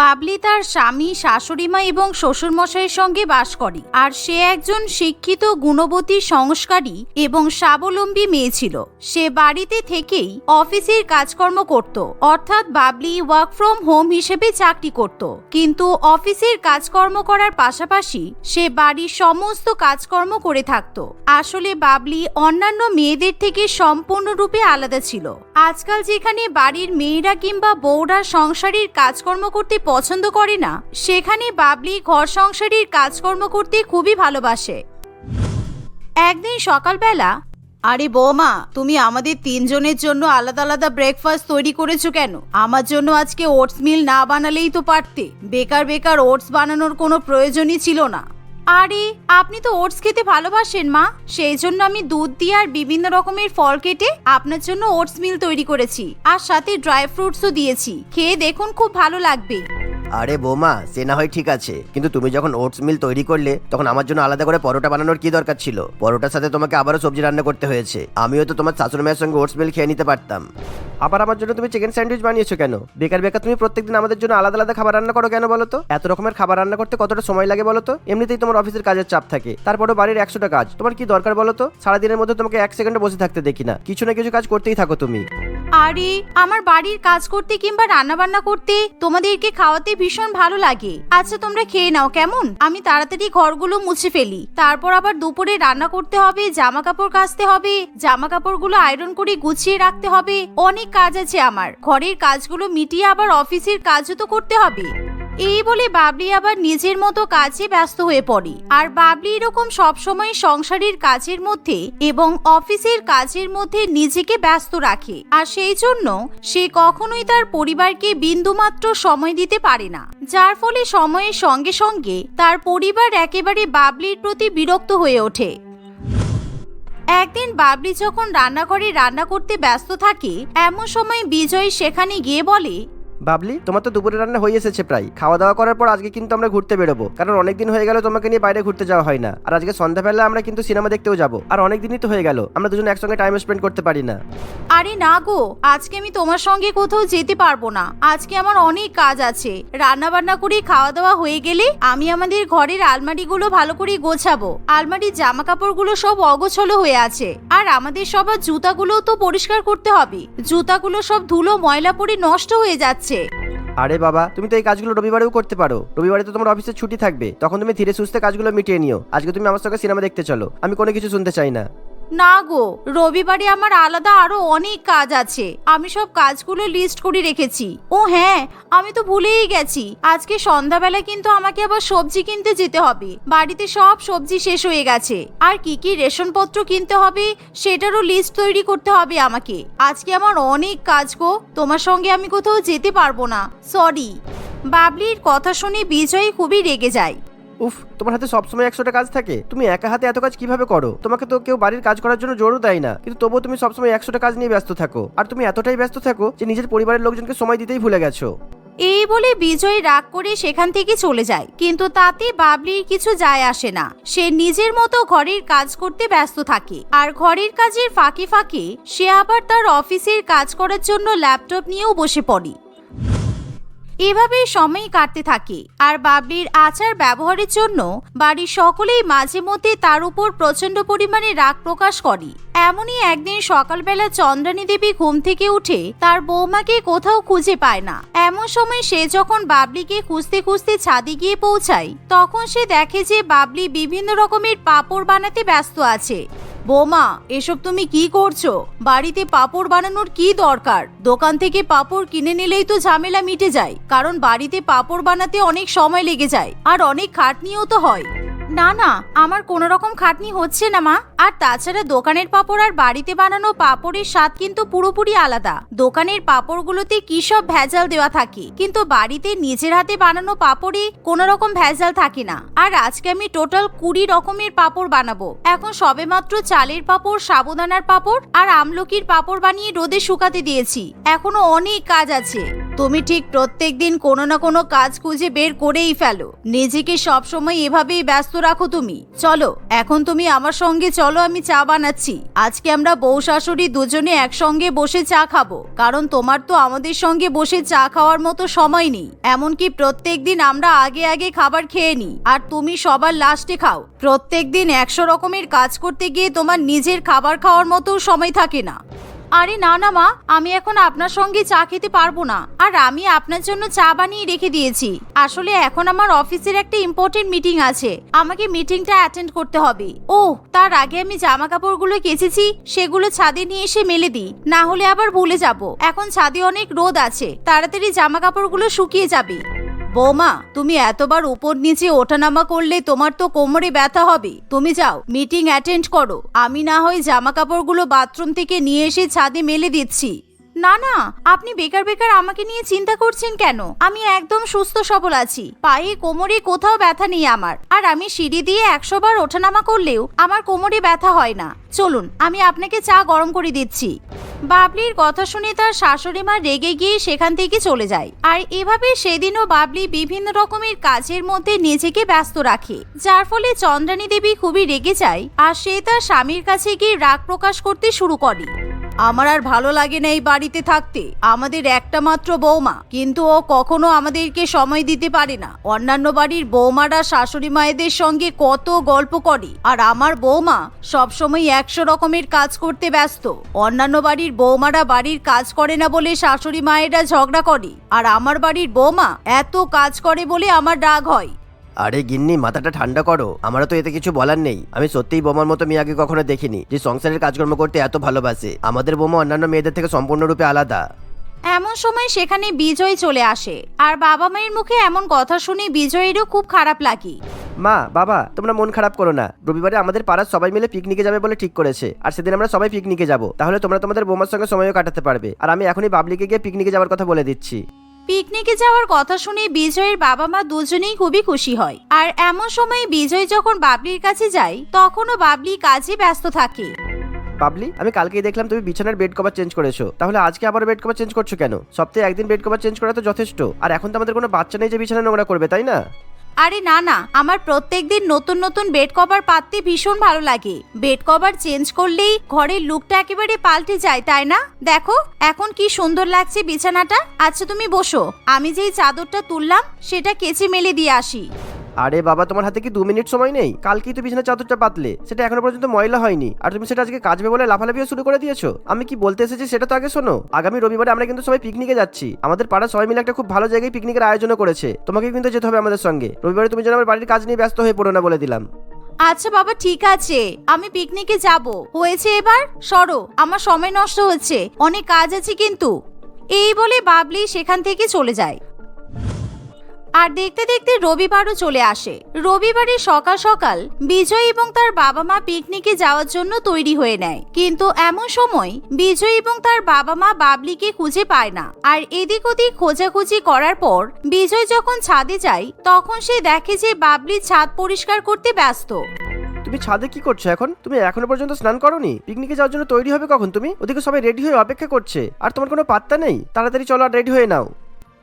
বাবলি তার স্বামী, শাশুড়িমা এবং শ্বশুরমশাইয়ের সঙ্গে বাস করে। আর সে একজন শিক্ষিত, গুণবতী, সংস্কারী এবং স্বাবলম্বী মেয়ে ছিল। সে বাড়িতে থেকেই অফিসের কাজকর্ম করত। অর্থাৎ বাবলি ওয়ার্ক ফ্রম হোম হিসেবে চাকরি করত। কিন্তু অফিসের কাজকর্ম করার পাশাপাশি সে বাড়ির সমস্ত কাজকর্ম করে থাকত। আসলে বাবলি অন্যান্য মেয়েদের থেকে সম্পূর্ণরূপে আলাদা ছিল। আজকাল যেখানে বাড়ির মেয়েরা কিংবা বউরা সংসারের কাজকর্ম করতে পছন্দ করে না, সেখানে বাবলি ঘর সংসারের কাজকর্ম করতে খুবই ভালোবাসে। একদিন সকালবেলা, আরে বৌমা, তুমি আমাদের তিনজনের জন্য আলাদা আলাদা ব্রেকফাস্ট তৈরি করেছ কেন? আমার জন্য আজকে ওটস মিল না বানালেই তো পারতে। বেকার বেকার ওটস বানানোর কোনো প্রয়োজনই ছিল না। আরে, আপনি তো ওটস খেতে ভালোবাসেন, মা। সেই জন্য আমি দুধ দিয়ে আর বিভিন্ন রকমের ফল কেটে আপনার জন্য ওটস মিল তৈরি করেছি। আর সাথে ড্রাই ফ্রুটসও দিয়েছি। খেয়ে দেখুন খুব ভালো লাগবে। আরে বৌমা, সে না হয় ঠিক আছে। কিন্তু তুমি যখন ওটস মিল তৈরি করলে, তখন আমার জন্য আলাদা করে পরোটা বানানোর কি দরকার ছিল? পরোটার সাথে তোমাকে আবারও সবজি রান্না করতে হয়েছে। আমিও তো তোমার শাশুড়ি মায়ের সঙ্গে ওটস মিল খেয়ে নিতে পারতাম। আবার আমার জন্য তুমি চিকেন স্যান্ডউইচ বানিয়েছো কেন? বেকার বেকার তুমি প্রত্যেকদিন আমাদের জন্য আলাদা আলাদা খাবার রান্না করো কেন বলো তো? এত রকমের খাবার রান্না করতে কতটা সময় লাগে বলো তো? এমনিতেই তোমার অফিসের কাজের চাপ থাকে। তারপরেও বাড়ির একশোটা কাজ। তোমার কি দরকার বলো তো? সারাদিনের মধ্যে তোমাকে এক সেকেন্ডে বসে থাকতে দেখি না। কিছু না কিছু কাজ করতেই থাকো তুমি। আরে, আমার বাড়ির কাজ করতে কিংবা রান্না বান্না করতে তোমাদেরকে খাওয়াতে ভীষণ ভালো লাগে। আচ্ছা তোমরা খেয়ে নাও, কেমন? আমি তাড়াতাড়ি ঘরগুলো মুছে ফেলি। তারপর আবার দুপুরে রান্না করতে হবে জামা কাপড় কাচতে হবে জামা কাপড়গুলো আয়রন করে গুছিয়ে রাখতে হবে। অনেক কাজ আছে আমার। ঘরের কাজগুলো মিটিয়ে আবার অফিসের কাজও তো করতে হবে। এই বলে বাবলি আবার নিজের মতো কাজে ব্যস্ত হয়ে পড়ে। আর বাবলি এরকম সবসময় সংসারের কাজের মধ্যে এবং অফিসের কাজের মধ্যে নিজেকে ব্যস্ত রাখে। আর সেই জন্য সে কখনোই তার পরিবারকে বিন্দুমাত্র সময় দিতে পারে না। যার ফলে সময়ের সঙ্গে সঙ্গে তার পরিবার একেবারে বাবলির প্রতি বিরক্ত হয়ে ওঠে। একদিন বাবলি যখন রান্নাঘরে রান্না করতে ব্যস্ত থাকে, এমন সময় বিজয় সেখানে গিয়ে বলে বাবলি, তোমার তো দুপুরে রান্না হয়ে এসেছে প্রায়। খাওয়া দাওয়া করার পর আজকে কিন্তু আমরা ঘুরতে বেরোবো। কারণ অনেকদিন হয়ে গেল তোমাকে নিয়ে বাইরে ঘুরতে যাওয়া হয় না। আর আজকে সন্ধ্যাবেলা আমরা কিন্তু সিনেমা দেখতেও যাব। আর অনেকদিনই তো হয়ে গেল, আমরা দুজন একসঙ্গে টাইম স্পেন্ড করতে পারি না। আরে না গো, আজকে আমি তোমার সঙ্গে কোথাও যেতে পারব না। আজকে আমার অনেক কাজ আছে। রান্না বান্না করে খাওয়া দাওয়া হয়ে গেলে আমি আমাদের ঘরের আলমারিগুলো ভালো করে গোছাবো। আলমারির জামা কাপড়গুলো সব অগোছলো হয়ে আছে। আর আমাদের সবার জুতাগুলোও তো পরিষ্কার করতে হবে। জুতাগুলো সব ধুলো, ময়লা পড়ে নষ্ট হয়ে যাচ্ছে। আরে বাবা, তুমি তো এই কাজগুলো রবিবারেও করতে পারো। রবিবারে তো তোমার অফিসে ছুটি থাকবে। তখন তুমি ধীরে সুস্থে কাজগুলো মিটিয়ে নিও। আজকে তুমি আমার সঙ্গে সিনেমা দেখতে চলো। আমি কোনো কিছু শুনতে চাই না। না গো, রবিবারে আমার আলাদা আরও অনেক কাজ আছে। আমি সব কাজগুলো লিস্ট করে রেখেছি। ও হ্যাঁ আমি তো ভুলেই গেছি। আজকে সন্ধ্যাবেলা কিন্তু আমাকে আবার সবজি কিনতে যেতে হবে। বাড়িতে সব সবজি শেষ হয়ে গেছে। আর কি কি রেশনপত্র কিনতে হবে, সেটারও লিস্ট তৈরি করতে হবে আমাকে। আজকে আমার অনেক কাজ গো, তোমার সঙ্গে আমি কোথাও যেতে পারব না। সরি বাবলির কথা শুনে বিজয় খুবই রেগে যায়। উফ, তোমার হাতে সবসময় একশোটা কাজ থাকে। তুমি একা হাতে এত কাজ কীভাবে করো? তোমাকে তো কেউ বাড়ির কাজ করার জন্য জোরও দেয় না। কিন্তু তবুও তুমি সবসময় একশোটা কাজ নিয়ে ব্যস্ত থাকো। আর তুমি এতটাই ব্যস্ত থাকো যে নিজের পরিবারের লোকজনকে সময় দিতেই ভুলে গেছো। এই বলে বিজয় রাগ করে সেখান থেকে চলে যায়। কিন্তু তাতে বাবলির কিছু যায় আসে না। সে নিজের মতো ঘরের কাজ করতে ব্যস্ত থাকে। আর ঘরের কাজের ফাঁকে ফাঁকে সে আবার তার অফিসের কাজ করার জন্য ল্যাপটপ নিয়েও বসে পড়ে। এভাবেই সময় কাটতে থাকে। আর বাবলির আচার ব্যবহারের জন্য বাড়ির সকলেই মাঝে মধ্যে তার উপর প্রচণ্ড পরিমাণে রাগ প্রকাশ করে। এমনই একদিন সকালবেলা চন্দ্রানী দেবী ঘুম থেকে উঠে তার বৌমাকে কোথাও খুঁজে পায় না। এমন সময় সে যখন বাবলিকে খুঁজতে খুঁজতে ছাদে গিয়ে পৌঁছায়, তখন সে দেখে যে বাবলি বিভিন্ন রকমের পাপড় বানাতে ব্যস্ত আছে। বৌমা, এসব তুমি কি করছ? বাড়িতে পাপড় বানানোর কি দরকার? দোকান থেকে পাপড় কিনে নিলেই তো ঝামেলা মিটে যায়, কারণ বাড়িতে পাপড় বানাতে অনেক সময় লেগে যায়, আর অনেক খাটনিও তো হয়। না না, আমার কোনো রকম খাটনি হচ্ছে না, মা। আর তাছাড়া দোকানের পাপড় আর বাড়িতে বানানো পাপড়ের স্বাদ কিন্তু পুরোপুরি আলাদা। দোকানের পাপড়গুলোতে কি সব ভেজাল দেওয়া থাকে? কিন্তু বাড়িতে নিজের হাতে বানানো পাপড়ে কোনো রকম ভেজাল থাকে না। আর আজকে আমি টোটাল কুড়ি রকমের পাপড় বানাবো। এখন সবেমাত্র চালের পাপড়, সাবুদানার পাপড় আর আমলকির পাপড় বানিয়ে রোদে শুকাতে দিয়েছি। এখনও অনেক কাজ আছে। তুমি ঠিক প্রত্যেক দিন কোনো না কোনো কাজ খুঁজে বের করেই ফেলো। নিজেকে সবসময় এভাবেই ব্যস্ত রাখো তুমি। চলো, এখন তুমি আমার সঙ্গে চলো। আমি চা বানাচ্ছি। আজকে আমরা বউ শাশুড়ি দুজনে একসঙ্গে বসে চা খাব। কারণ তোমার তো আমাদের সঙ্গে বসে চা খাওয়ার মতো সময় নেই। এমনকি প্রত্যেক দিন আমরা আগে আগে খাবার খেয়ে নিই। আর তুমি সবার লাস্টে খাও। প্রত্যেক দিন একশো রকমের কাজ করতে গিয়ে তোমার নিজের খাবার খাওয়ার মতো সময় থাকে না। আরে না না মা, আমি এখন আপনার সঙ্গে চা খেতে পারব না। আর আমি আপনার জন্য চা বানিয়ে রেখে দিয়েছি। আসলে এখন আমার অফিসের একটা ইম্পর্টেন্ট মিটিং আছে। আমাকে মিটিংটা অ্যাটেন্ড করতে হবে। ও তার আগে আমি জামা কাপড়গুলো কেচেছি, সেগুলো ছাদে নিয়ে এসে মেলে দিই। না হলে আবার ভুলে যাব। এখন ছাদে অনেক রোদ আছে, তাড়াতাড়ি জামা কাপড়গুলো শুকিয়ে যাবে। বৌমা, তুমি এতবার উপর নিচে ওঠানামা করলে তোমার তো কোমরে ব্যথা হবে। তুমি যাও মিটিং অ্যাটেন্ড করো। আমি না হয় জামা কাপড়গুলো বাথরুম থেকে নিয়ে এসে ছাদে মেলে দিচ্ছি। না না, আপনি বেকার বেকার আমাকে নিয়ে চিন্তা করছেন কেন? আমি একদম সুস্থ সবল আছি। পায়ে, কোমরে কোথাও ব্যথা নেই আমার। আর আমি সিঁড়ি দিয়ে একশো বার ওঠানামা করলেও আমার কোমরে ব্যথা হয় না। চলুন, আমি আপনাকে চা গরম করে দিচ্ছি। বাবলির কথা শুনে তার শাশুড়ি মা রেগে গিয়ে সেখান থেকে চলে যায়। আর এভাবে সেদিনও বাবলি বিভিন্ন রকমের কাজের মধ্যে নিজেকে ব্যস্ত রাখে। যার ফলে চন্দ্রানী দেবী খুবই রেগে যায় আর সে তার স্বামীর কাছে গিয়ে রাগ প্রকাশ করতে শুরু করে। আমার আর ভালো লাগে না এই বাড়িতে থাকতে। আমাদের একটা মাত্র বৌমা, কিন্তু ও কখনো আমাদেরকে সময় দিতে পারে না। অন্যান্য বাড়ির বৌমারা শাশুড়ি মায়েদের সঙ্গে কত গল্প করে, আর আমার বৌমা সবসময় একশো রকমের কাজ করতে ব্যস্ত। অন্যান্য বাড়ির বৌমারা বাড়ির কাজ করে না বলে শাশুড়ি মায়েরা ঝগড়া করে, আর আমার বাড়ির বৌমা এত কাজ করে বলে আমার রাগ হয়। আরে গিন্নি মাথাটা ঠান্ডা করো। আমারও তো এতে কিছু বলার নেই। আমি সত্যিই বোমার মতো মেয়ে আগে কখনো দেখিনি যে সংসারের কাজকর্ম করতে এত ভালোবাসে। আমাদের বোমা অন্যান্য মেয়েদের থেকে সম্পূর্ণরূপে আলাদা। এমন সময় সেখানে বিজয় চলে আসে। আর বাবা মায়ের মুখে এমন কথা শুনে বিজয়েরও খুব খারাপ লাগে। মা বাবা তোমরা মন খারাপ করো না। রবিবারে আমাদের পাড়ার সবাই মিলে পিকনিকে যাবে বলে ঠিক করেছে। আর সেদিন আমরা সবাই পিকনিকে যাব। তাহলে তোমরা তোমাদের বোমার সঙ্গে সময়ও কাটাতে পারবে। আর আমি এখনই বাবলিকে গিয়ে পিকনিকে যাওয়ার কথা বলে দিচ্ছি। পিকনিকে যাওয়ার কথা শুনে বিজয়ের বাবা মা দুজনেই খুবই খুশি হয়। আর এমন সময় বিজয় যখন বাবলির কাছে যায়, তখনও বাবলি কাজে ব্যস্ত থাকে। বাবলি, আমি কালকেই দেখলাম তুমি বিছানার বেড কভার চেঞ্জ করেছ। তাহলে আজকে আবার বেড কভার চেঞ্জ করছ কেন? সপ্তাহে একদিন বেড কভার চেঞ্জ করা তো যথেষ্ট। আর এখন তো আমাদের কোনো বাচ্চা নেই যে বিছানা নোংরা করবে, তাই না? আরে না না, আমার প্রত্যেক দিন নতুন নতুন বেড কভার পাততে ভীষণ ভালো লাগে। বেড কভার চেঞ্জ করলেই ঘরের লুকটা একেবারে পাল্টে যায়, তাই না? দেখো, এখন কি সুন্দর লাগছে বিছানাটা। আচ্ছা তুমি বসো। আমি যেই চাদরটা তুললাম, সেটা কেচে মেলে দিয়ে আসি। আরে বাবা, তোমার হাতে কি দু মিনিট সময় নেই? কালকেই তো বিছানা চাদরটা পাতলে। সেটা এখনও পর্যন্ত ময়লা হয়নি। আর তুমি সেটা আজকে কাজবে বলে লাফালাফিও শুরু করে দিয়েছ। আমি কি বলতে এসেছি সেটা তো আগে শোনো। আগামী রবিবারে আমরা কিন্তু সবাই পিকনিকে যাচ্ছি। আমাদের পাড়া সবাই মিলে একটা খুব ভালো জায়গায় পিকনিকের আয়োজন করেছে। তোমাকে কিন্তু যেতে হবে আমাদের সঙ্গে। রবিবারে তুমি যেন আমার বাড়ির কাজ নিয়ে ব্যস্ত হয়ে পড়ো না বলে দিলাম। আচ্ছা বাবা, ঠিক আছে। আমি পিকনিকে যাব। হয়েছে এবার? সরো। আমার সময় নষ্ট হচ্ছে। অনেক কাজ আছে কিন্তু। এই বলে বাবলি সেখান থেকে চলে যায়। আর দেখতে দেখতে রবিবারও চলে আসে। রবিবারে সকাল সকাল বিজয় এবং তার বাবা মা পিকনিকে যাওয়ার জন্য তৈরি হয়ে নেয়। কিন্তু এমন সময় বিজয় এবং তার বাবা মা বাবলিকে খুঁজে পায় না। আর এদিক ওদিক খোঁজাখুঁজি করার পর বিজয় যখন ছাদে যায়, তখন সে দেখে যে বাবলি ছাদ পরিষ্কার করতে ব্যস্ত। তুমি ছাদে কি করছ এখন? তুমি এখনও পর্যন্ত স্নান করোনি? পিকনিকে যাওয়ার জন্য তৈরি হবে কখন তুমি? ওদিকে সবাই রেডি হয়ে অপেক্ষা করছে। আর তোমার কোনো পাত্তা নেই? তাড়াতাড়ি চলো আর রেডি হয়ে নাও।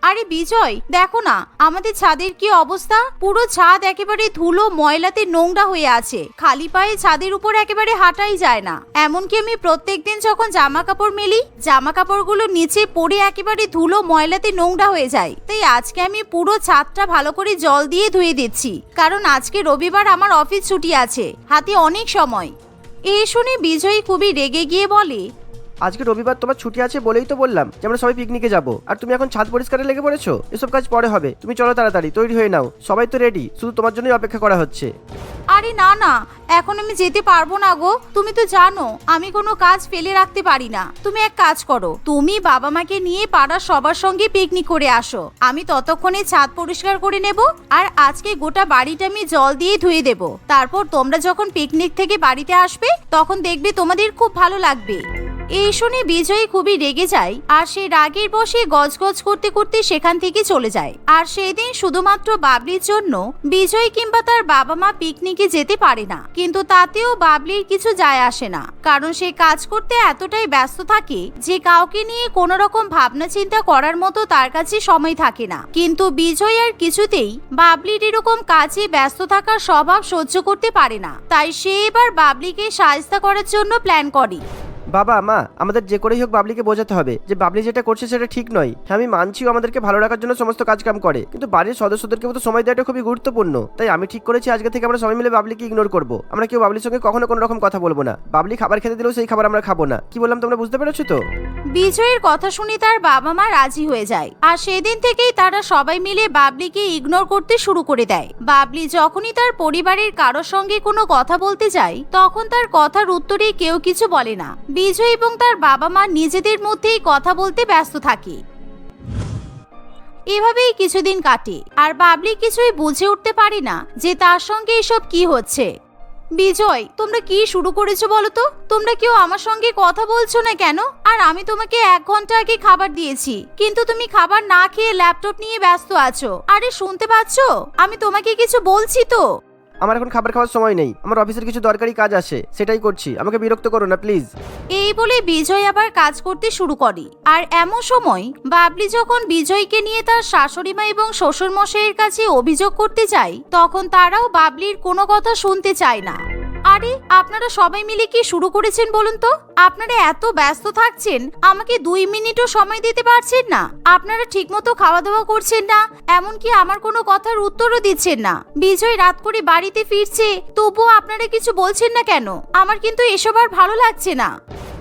আরে বিজয়, দেখো না, আমাদের ছাদের কি অবস্থা? পুরো ছাদ একেবারে ধুলো, ময়লাতে নোংরা হয়ে আছে। খালি পায়ে ছাদের উপর একেবারে হাঁটাই যায় না। এমনকি আমি প্রত্যেক দিন যখন জামা কাপড় মেলি জামা কাপড়গুলো নিচে পড়ে একেবারে ধুলো, ময়লাতে নোংরা হয়ে যায়। তাই আজকে আমি পুরো ছাদটা ভালো করে জল দিয়ে ধুয়ে দিচ্ছি। কারণ আজকে রবিবার আমার অফিস ছুটি আছে। হাতে অনেক সময়। এই শুনে বিজয়ী খুবই রেগে গিয়ে বলে আজকে রবিবার তোমার ছুটি আছে বলেই তো বললাম যে আমরা সবাই পিকনিকে যাব। আর তুমি এখন ছাদ পরিষ্কারে লেগে পড়েছো? এসব কাজ পরে হবে। তুমি চলো তাড়াতাড়ি, তৈরি হয়ে নাও। সবাই তো রেডি শুধু তোমার জন্যই অপেক্ষা করা হচ্ছে। আরে না না, এখন আমি যেতে পারব না গো। তুমি তো জানো, আমি কোনো কাজ ফেলে রাখতে পারি না। তুমি এক কাজ করো, তুমি বাবা মাকে নিয়ে পাড়ার সবার সঙ্গে পিকনিক করে আসো। আমি ততক্ষণে ছাদ পরিষ্কার করে নেব, আর আজকে গোটা বাড়িটা আমি জল দিয়ে ধুয়ে দেব। তারপর তোমরা যখন পিকনিক থেকে বাড়িতে আসবে, তখন দেখবে তোমাদের খুব ভালো লাগবে। এই শুনে বিজয় খুবই রেগে যায় আর সে রাগের বসে গজগজ করতে করতে সেখান থেকে চলে যায়। আর সেদিন শুধুমাত্র বাবলির জন্য বিজয় কিংবা তার বাবা মা পিকনিকে যেতে পারে না। কিন্তু তাতেও বাবলির কিছু যায় আসে না। কারণ সে কাজ করতে এতটাই ব্যস্ত থাকে যে কাউকে নিয়ে কোনো রকম ভাবনা চিন্তা করার মতো তার কাছে সময় থাকে না। কিন্তু বিজয় আর কিছুতেই বাবলির এরকম কাজে ব্যস্ত থাকার স্বভাব সহ্য করতে পারে না। তাই সে এবার বাবলিকে সাহায্য করার জন্য প্ল্যান করে। বাবা, মা, আমাদের যে করেই হোক বাবলিকে বোঝাতে হবে যে বাবলি যেটা করছে সেটা ঠিক নয়। হ্যাঁ আমি মানছিও আমাদেরকে ভালো রাখার জন্য সমস্ত কাজ কাম করে, কিন্তু বাড়ির সদস্যদেরকে তো সময় দেওয়াটা খুবই গুরুত্বপূর্ণ। তাই আমি ঠিক করেছি আজকে থেকে আমরা সবাই মিলে বাবলিকে ইগনোর করব। আমরা কেউ বাবলির সঙ্গে কখনো কোনো রকম কথা বলব না। বাবলি খাবার খেতে দিলেও সেই খাবার আমরা খাব না। কি বললাম তোমরা বুঝতে পেরেছ তো? বিজয়ের কথা শুনে তার বাবা মা রাজি হয়ে যায়। আর সেদিন থেকেই তারা সবাই মিলে বাবলিকে ইগনোর করতে শুরু করে দেয়। বাবলি যখনই তার পরিবারের কারোর সঙ্গে কোনো কথা বলতে যায়, তখন তার কথার উত্তরে কেউ কিছু বলে না। বিজয় এবং তার বাবা মা নিজেদের মধ্যেই কথা বলতে ব্যস্ত থাকে। এভাবেই কিছুদিন কাটে, আর বাবলি কিছুই বুঝে উঠতে পারে না যে তার সঙ্গে এসব কি হচ্ছে। বিজয়, তোমরা কি শুরু করেছ বলো তো? তোমরা কেউ আমার সঙ্গে কথা বলছো না কেন? আর আমি তোমাকে এক ঘণ্টা আগে খাবার দিয়েছি, কিন্তু তুমি খাবার না খেয়ে ল্যাপটপ নিয়ে ব্যস্ত আছো। আরে, শুনতে পাচ্ছ? আমি তোমাকে কিছু বলছি তো? আমার এখন খাবার খাওয়ার সময় নেই। আমার অফিসের কিছু দরকারি কাজ আছে, সেটাই করছি। আমাকে বিরক্ত করো না, প্লিজ। এই বলে বিজয় আবার কাজ করতে শুরু করে। আর এমন সময়, বাবলি যখন বিজয়কে নিয়ে তার শাশুড়ি মা এবং শ্বশুর মশাইয়ের কাছে অভিযোগ করতে যায়, তখন তারাও বাবলির কোনো কথা শুনতে চায় না। আরে, আপনারা সবাই মিলে কি শুরু করেছেন বলুন তো? আপনারা এত ব্যস্ত থাকছেন, আমাকে দুই মিনিটও সময় দিতে পারছেন না। আপনারা ঠিকমতো খাওয়া দাওয়া করছেন না, এমনকি আমার কোনো কথার উত্তরও দিচ্ছেন না। বিজয় রাত করে বাড়িতে ফিরছে, তবুও আপনারা কিছু বলছেন না কেন? আমার কিন্তু এসব আর ভালো লাগছে না।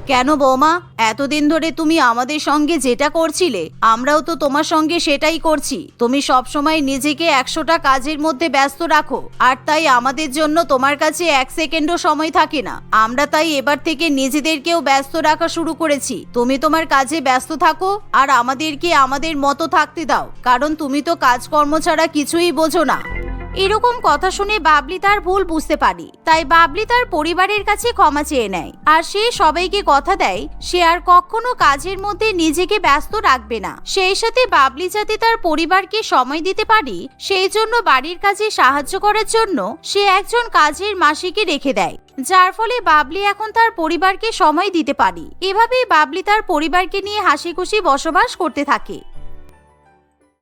কেন বৌমা? এতদিন ধরে তুমি আমাদের সঙ্গে যেটা করছিলে, আমরাও তো তোমার সঙ্গে সেটাই করছি। তুমি সব সময় নিজেকে একশোটা কাজের মধ্যে ব্যস্ত রাখো, আর তাই আমাদের জন্য তোমার কাছে এক সেকেন্ডও সময় থাকে না। আমরা তাই এবার থেকে নিজেদেরকেও ব্যস্ত রাখা শুরু করেছি। তুমি তোমার কাজে ব্যস্ত থাকো, আর আমাদেরকে আমাদের মতো থাকতে দাও, কারণ তুমি তো কাজকর্ম ছাড়া কিছুই বোঝো না। এরকম কথা শুনে বাবলি তার ভুল বুঝতে পারে। তাই বাবলি তার পরিবারের কাছে ক্ষমা চেয়ে নেয়। আর সে সবাইকে কথা দেয়, সে আর কখনো কাজের মধ্যে নিজেকে ব্যস্ত রাখবে না। সেই সাথে বাবলি যাতে তার পরিবারকে সময় দিতে পারে, সেই জন্য বাড়ির কাজে সাহায্য করার জন্য সে একজন কাজের মাসিকে রেখে দেয়। যার ফলে বাবলি এখন তার পরিবারকে সময় দিতে পারে। এভাবেই বাবলি তার পরিবারকে নিয়ে হাসি খুশি বসবাস করতে থাকে।